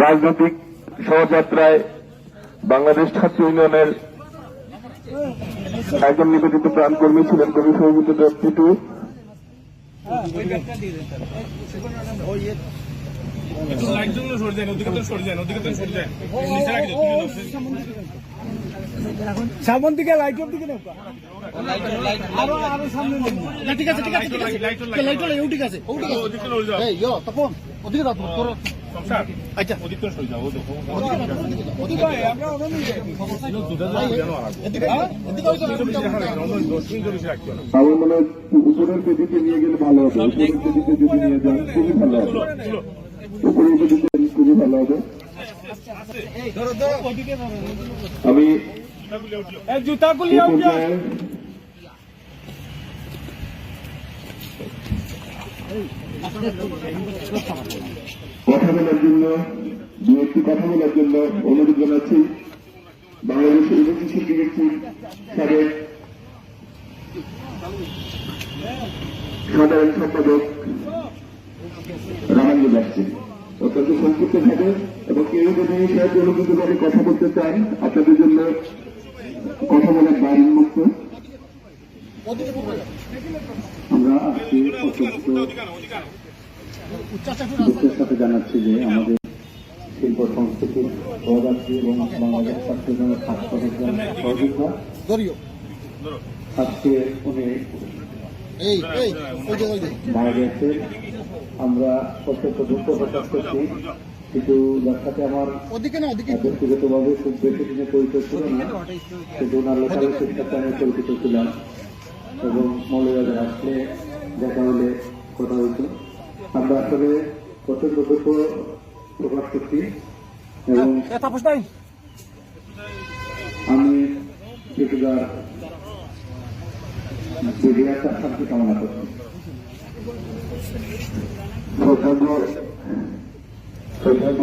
রাজনৈতিক শোভাযাত্রায় বাংলাদেশ ছাত্র ইউনিয়নের একজন নিবেদিত প্রাণকর্মী ছিলেন কবি নিচে রাখি সামন দিকে লাইট অফ দিকে আরও আরও সামনে ঠিক আছে ঠিক আছে ঠিক আছে লাইট ঠিক ওদিকে সরে যাও এই ইয়ো তপন ওদিকে আচ্ছা। উপরের পেটিতে নিয়ে গেলে ভালো হবে উপরের পেটিতে যদি নিয়ে যান খুবই ভালো হবে। উপরের পেটিতে খুবই ভালো হবে। আমি এই জুতাগুলি জন্য দু একটি কথা বলার জন্য অনুরোধ জানাচ্ছি। বাংলাদেশের ইউনিভার্সিটি সিন্ডিকেট সাবেক সাধারণ সম্পাদক রামাঞ্জ যাচ্ছে অত্যন্ত সংক্ষিপ্ত ভাবে এবং কেউ যদি সাহায্য অনুভূতভাবে কথা বলতে চান, আপনাদের জন্য কথা বলার বাইরে মুক্ত আমরা আজকে অত্যন্ত সাথে জানাচ্ছি যে আমাদের শিল্প সংস্কৃতির এবং বাংলাদেশ ছাত্রজনের সহযোগিতা আজকে উনি মারা আমরা অত্যন্ত দুঃখ প্রকাশ করছি। কিন্তু যার সাথে আমার ব্যক্তিগতভাবে খুব বেশি দিনে পরিচয় ছিল না কিন্তু ওনার লোকালিটির সাথে আমি পরিচিত ছিলাম এবং মৌলবাজার আসলে দেখা হলে কথা হয়েছে আমরা আসলে অত্যন্ত দুঃখ প্রকাশ করছি এবং আমি কিছুটা বিরিয়াটা শান্তি কামনা করছি। সৌভাগ্য সৌভাগ্য